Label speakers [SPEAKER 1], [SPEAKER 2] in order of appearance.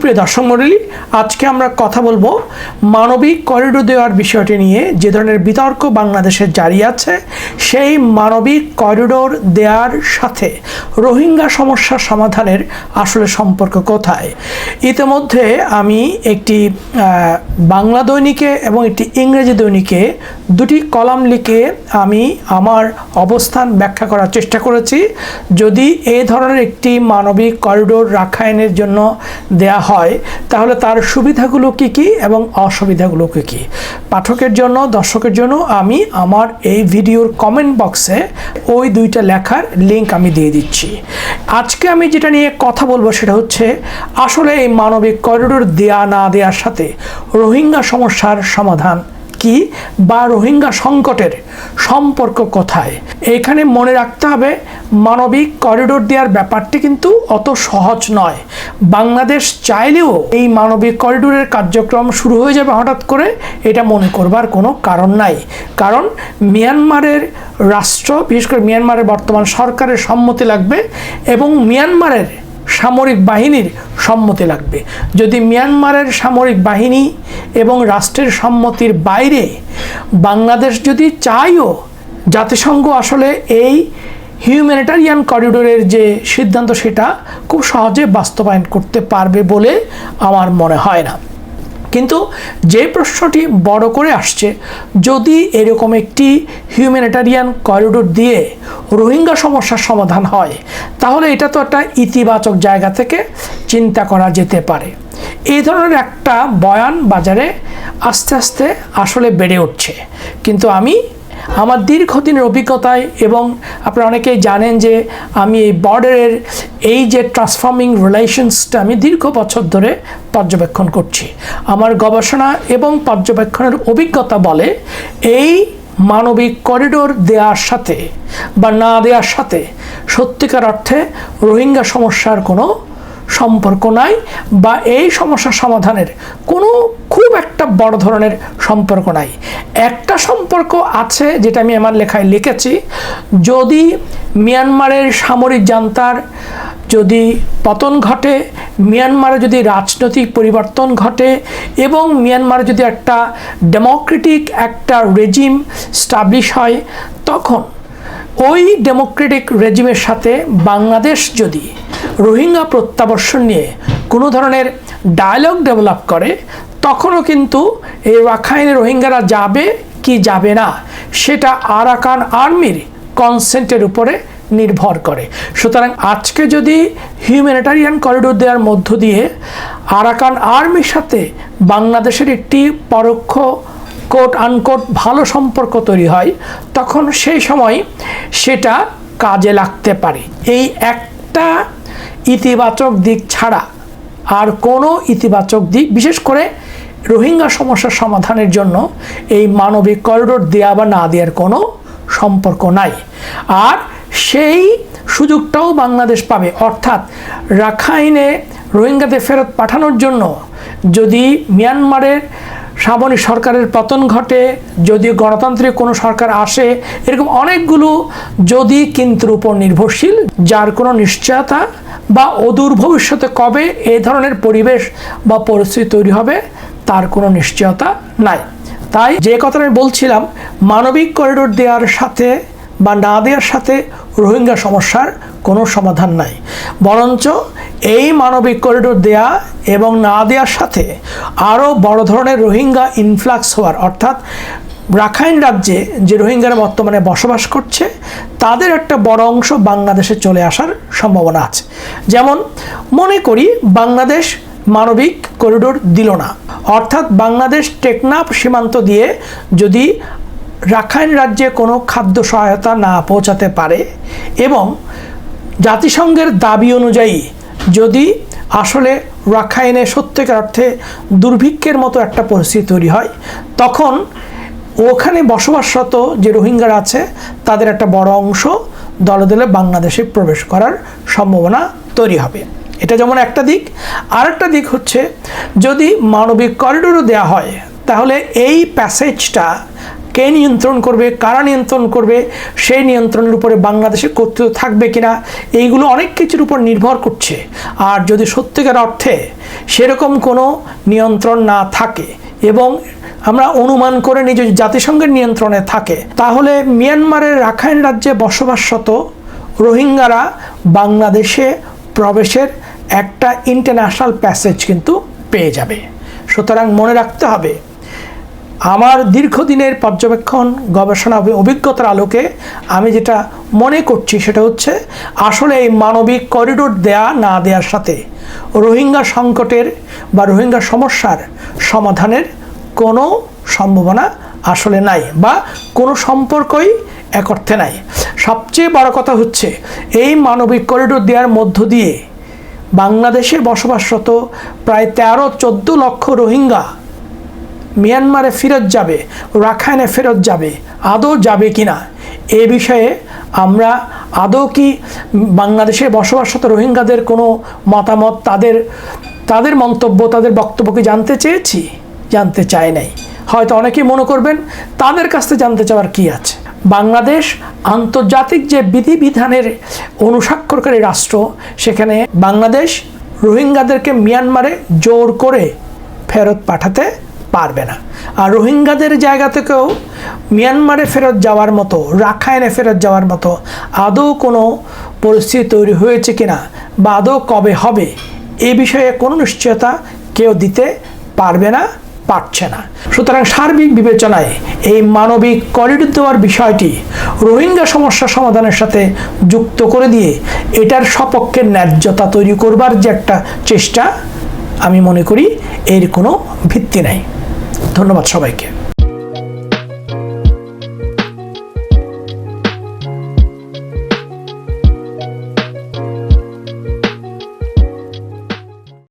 [SPEAKER 1] সুপ্রিয় দর্শক মণ্ডলী, আজকে আমরা কথা বলব মানবিক করিডোর দেওয়ার বিষয়টি নিয়ে, যে ধরনের বিতর্ক বাংলাদেশে জারি আছে, সেই মানবিক করিডোর দেওয়ার সাথে রোহিঙ্গা সমস্যা সমাধানের আসলে সম্পর্ক কোথায়? ইতিমধ্যে আমি একটি বাংলা দৈনিকে এবং একটি ইংরেজি দৈনিকে দুটি কলাম লিখে আমি আমার অবস্থান ব্যাখ্যা করার চেষ্টা করেছি। যদি এই ধরনের একটি মানবিক করিডোর রাখায়নের জন্য দেয়া হয়, তাহলে তার সুবিধাগুলো কি কি এবং অসুবিধাগুলো কি কি? পাঠকের জন্য, দর্শকের জন্য আমি আমার এই ভিডিওর কমেন্ট বক্সে ওই দুইটা লেখার লিঙ্ক আমি দিয়ে দিচ্ছি। আজকে আমি যেটা নিয়ে কথা বলব সেটা হচ্ছে, আসলে এই মানবিক করিডোর দেয়া না দেওয়ার সাথে রোহিঙ্গা সমস্যার সমাধান কি বা রোহিঙ্গা সংকটের সম্পর্ক কোথায়? এখানে মনে রাখতে হবে, মানবিক করিডোর দেওয়ার ব্যাপারটি কিন্তু অত সহজ নয়। বাংলাদেশ চাইলেও এই মানবিক করিডোরের কার্যক্রম শুরু হয়ে যাবে হঠাৎ করে, এটা মনে করবার কোনো কারণ নাই। কারণ মিয়ানমারের রাষ্ট্র, বিশেষ করে মিয়ানমারের বর্তমান সরকারের সম্মতি লাগবে এবং মিয়ানমারের সামরিক বাহিনীর সম্মতি লাগবে। যদি মিয়ানমারের সামরিক বাহিনী এবং রাষ্ট্রের সম্মতির বাইরে বাংলাদেশ যদি চাইও জাতিসংঘ আসলে এই হিউম্যানিটারিয়ান করিডোরের যে সিদ্ধান্ত সেটা খুব সহজে বাস্তবায়ন করতে পারবে বলে আমার মনে হয় না। কিন্তু যে প্রশ্নটি বড় করে আসছে, যদি এরকম একটি হিউম্যানিটারিয়ান করিডোর দিয়ে রোহিঙ্গা সমস্যার সমাধান হয়, তাহলে এটা তো একটা ইতিবাচক জায়গা থেকে চিন্তা করা যেতে পারে। এই ধরনের একটা বয়ান বাজারে আস্তে আস্তে আসলে বেড়ে উঠছে। কিন্তু আমি আমার দীর্ঘদিনের অভিজ্ঞতায় এবং আপনারা অনেকেই জানেন যে আমি এই বর্ডারের এই যে ট্রান্সফর্মিং রিলেশনসটা আমি দীর্ঘ বছর ধরে পর্যবেক্ষণ করছি। আমার গবেষণা এবং পর্যবেক্ষণের অভিজ্ঞতা বলে এই মানবিক করিডোর দেওয়ার সাথে বা না দেওয়ার সাথে সত্যিকার অর্থে রোহিঙ্গা সমস্যার কোনো সম্পর্ক নাই বা এই সমস্যার সমাধানের কোনো খুব একটা বড় ধরনের সম্পর্ক নাই। একটা সম্পর্ক আছে যেটা আমি আমার লেখায় লিখেছি, যদি মিয়ানমারের সামরিক জান্তার যদি পতন ঘটে, মিয়ানমারে যদি রাজনৈতিক পরিবর্তন ঘটে এবং মিয়ানমারে যদি একটা ডেমোক্রেটিক একটা রেজিম স্টাবলিশ হয়, তখন ওই ডেমোক্রেটিক রেজিমের সাথে বাংলাদেশ যদি রোহিঙ্গা প্রত্যাবর্ষণ নিয়ে কোনো ধরনের ডায়ালগ ডেভেলপ করে, তখনও কিন্তু এই রাখাইনে রোহিঙ্গারা যাবে কি যাবে না, সেটা আরাকান আর্মির কনসেন্টের উপরে নির্ভর করে। সুতরাং আজকে যদি হিউম্যানিটারিয়ান করিডোর দেওয়ার মধ্য দিয়ে আরাকান আর্মির সাথে বাংলাদেশের একটি পরোক্ষ কোট আনকোট ভালো সম্পর্ক তৈরি হয়, তখন সেই সময় সেটা কাজে লাগতে পারে। এই একটা ইতিবাচক দিক ছাড়া আর কোনো ইতিবাচক দিক, বিশেষ করে রোহিঙ্গা সমস্যার সমাধানের জন্য এই মানবিক করিডোর দেওয়া বা না দেওয়ার কোনো সম্পর্ক নাই। আর সেই সুযোগটাও বাংলাদেশ পাবে। অর্থাৎ রাখাইনে রোহিঙ্গাদের ফেরত পাঠানোর জন্য যদি মিয়ানমারের সামরিক সরকারের পতন ঘটে যদি গণতান্ত্রিক কোনো সরকার আসে, এরকম অনেকগুলো যদি কিন্তুর উপর নির্ভরশীল, যার কোনো নিশ্চয়তা বা অদূর ভবিষ্যতে কবে এই ধরনের পরিবেশ বা পরিস্থিতি তৈরি হবে, তার কোনো নিশ্চয়তা নাই। তাই যে কথাটা আমি বলছিলাম, মানবিক করিডোর দেওয়ার সাথে বা না দেওয়ার সাথে রোহিঙ্গা সমস্যার কোনো সমাধান নাই। বরঞ্চ এই মানবিক করিডোর দেয়া এবং না দেওয়ার সাথে আরও বড় ধরনের রোহিঙ্গা ইনফ্লাক্স হওয়ার, অর্থাৎ রাখাইন রাজ্যে যে রোহিঙ্গারা বর্তমানে বসবাস করছে, তাদের একটা বড় অংশ বাংলাদেশে চলে আসার সম্ভাবনা আছে। যেমন, মনে করি বাংলাদেশ মানবিক করিডোর দিল না। অর্থাৎ বাংলাদেশ টেকনাফ সীমান্ত দিয়ে যদি রাখাইন রাজ্যে কোনো খাদ্য সহায়তা না পৌঁছাতে পারে এবং জাতিসংঘের দাবি অনুযায়ী যদি আসলে রাখাইনে সত্যিকার অর্থে দুর্ভিক্ষের মতো একটা পরিস্থিতি তৈরি হয়, তখন ওখানে বসবাসরত যে রোহিঙ্গারা আছে, তাদের একটা বড় অংশ দলে দলে বাংলাদেশে প্রবেশ করার সম্ভাবনা তৈরি হবে। এটা যেমন একটা দিক। আরেকটা দিক হচ্ছে যদি মানবিক করিডোরও দেওয়া হয়, তাহলে এই প্যাসেজটা কে নিয়ন্ত্রণ করবে, কারা নিয়ন্ত্রণ করবে সেই নিয়ন্ত্রণের উপরে বাংলাদেশে কর্তৃত্ব থাকবে কিনা, এইগুলো অনেক কিছুর উপর নির্ভর করছে। আর যদি সত্যিকার অর্থে সেরকম কোনো নিয়ন্ত্রণ না থাকে এবং আমরা অনুমান করে নিজ জাতিসংঘের নিয়ন্ত্রণে থাকে, তাহলে মিয়ানমারের রাখাইন রাজ্যে বসবাসরত রোহিঙ্গারা বাংলাদেশে প্রবেশের একটা ইন্টারন্যাশনাল প্যাসেজ কিন্তু পেয়ে যাবে। সুতরাং মনে রাখতে হবে আমার দীর্ঘদিনের পর্যবেক্ষণ, গবেষণা অভিজ্ঞতার আলোকে আমি যেটা মনে করছি সেটা হচ্ছে আসলে এই মানবিক করিডোর দেয়া না দেওয়ার সাথে রোহিঙ্গা সংকটের বা রোহিঙ্গা সমস্যার সমাধানের কোনো সম্ভাবনা আসলে নাই বা কোনো সম্পর্কই এক অর্থে নাই। সবচেয়ে বড় কথা হচ্ছে এই মানবিক করিডোর দেওয়ার মধ্য দিয়ে বাংলাদেশে বসবাসরত প্রায় তেরো চোদ্দ লক্ষ রোহিঙ্গা মিয়ানমারে ফেরত যাবে, রাখাইনে ফেরত যাবে, আদৌ যাবে কি না এ বিষয়ে আমরা আদৌ কি বাংলাদেশে বসবাসরত রোহিঙ্গাদের কোনো মতামত, তাদের তাদের মন্তব্য, তাদের বক্তব্যকে জানতে চেয়েছি? জানতে চাই নাই। হয়তো অনেকেই মনে করবেন, তাদের কাছ থেকে জানতে চাওয়ার কি আছে? বাংলাদেশ আন্তর্জাতিক যে বিধিবিধানের অনুস্বাক্ষরকারী রাষ্ট্র, সেখানে বাংলাদেশ রোহিঙ্গাদেরকে মিয়ানমারে জোর করে ফেরত পাঠাতে পারবে না। আর রোহিঙ্গাদের জায়গা থেকেও মিয়ানমারে ফেরত যাওয়ার মতো, রাখাইনে ফেরত যাওয়ার মতো আদৌ কোনো পরিস্থিতি তৈরি হয়েছে কিনা বা আদৌ কবে হবে, এ বিষয়ে কোনো নিশ্চয়তা কেউ দিতে পারবে না, পারছে না। সুতরাং সার্বিক বিবেচনায় এই মানবিক করিডোর দেওয়ার বিষয়টি রোহিঙ্গা সমস্যা সমাধানের সাথে যুক্ত করে দিয়ে এটার সপক্ষে ন্যায্যতা তৈরি করবার যে একটা চেষ্টা আমি মনে করি, এর কোনো ভিত্তি নাই। ধন্যবাদ সবাইকে।